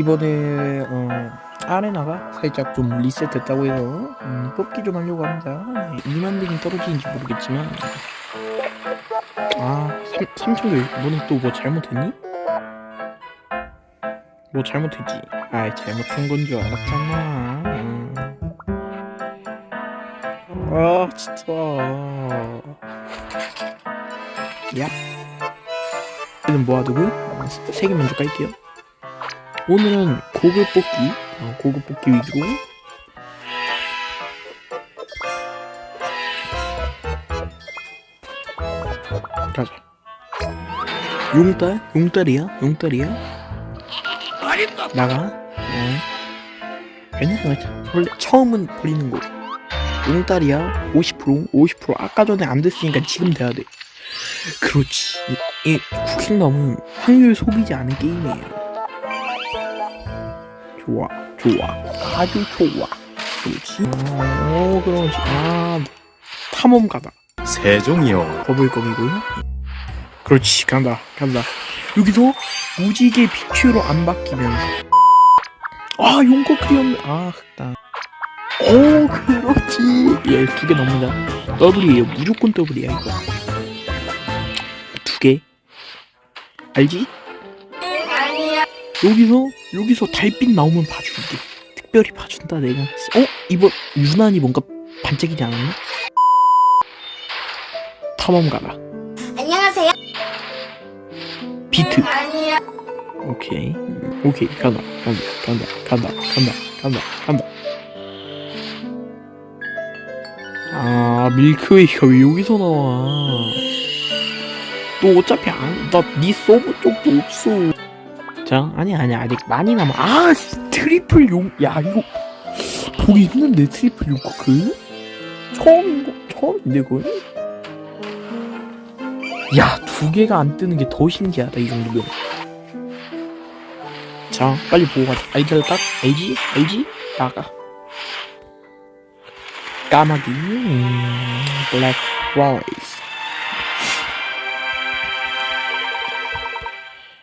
이번에 어, 아레나가 살짝 좀 리셋됐다고 해서 음, 뽑기 좀 하려고 합니다. 2만 등이 떨어지는지 모르겠지만 아 삼, 삼촌들 너는 또 뭐 잘못했니? 뭐 잘못했지? 아이 잘못한 건 줄 알았잖아. 음. 아 진짜. 야. 얘는 어, 세개 먼저 깔게요. 오늘은 고급 뽑기, 어, 고급 뽑기 위주고. 가자. 용딸? 용딸이야? 용딸이야? 나가. 어. 괜찮아, 괜찮아. 원래 처음은 버리는 거. 용딸이야. 50%, 50%. 아까 전에 안 됐으니까 지금 돼야 돼. 그렇지. 이, 이 쿠킹덤은 확률 속이지 않은 게임이에요. 좋아, 좋아, 아주 좋아. 그렇지. 어, 그렇지. 아, 탐험가다. 세종이요. 버블검이고요. 그렇지, 간다, 간다. 여기서 무지개 비큐로 안 바뀌면서. 아, 용거 크리엄. 아, 흑다. 오, 그렇지. 예, 두개 넘는다. 더블이에요. 무조건 더블이야, 이거. 두 개. 알지? 여기서 여기서 달빛 나오면 봐줄게. 특별히 봐준다 내가. 어? 이번 유난히 뭔가 반짝이지 않았나? 탐험가다. 안녕하세요. 비트. 아니요. 오케이. 음, 오케이. 간다. 간다. 간다. 간다. 간다. 간다. 간다. 아, 밀크웨이가 왜 여기서 나와? 너 어차피 안, 나네 서버 쪽도 없어. 자, 아니 아니 아직 많이 남아. 아, 씨, 트리플 용, 야 이거 보기 힘든데 트리플 용코크? 처음인 거 처음인데 그걸? 야, 두 개가 안 뜨는 게 더 신기하다 이 정도면. 자, 빨리 보고 가자. 아이들 딱 알지? 알지? 나가. 까마귀, 음, 블랙 라이스.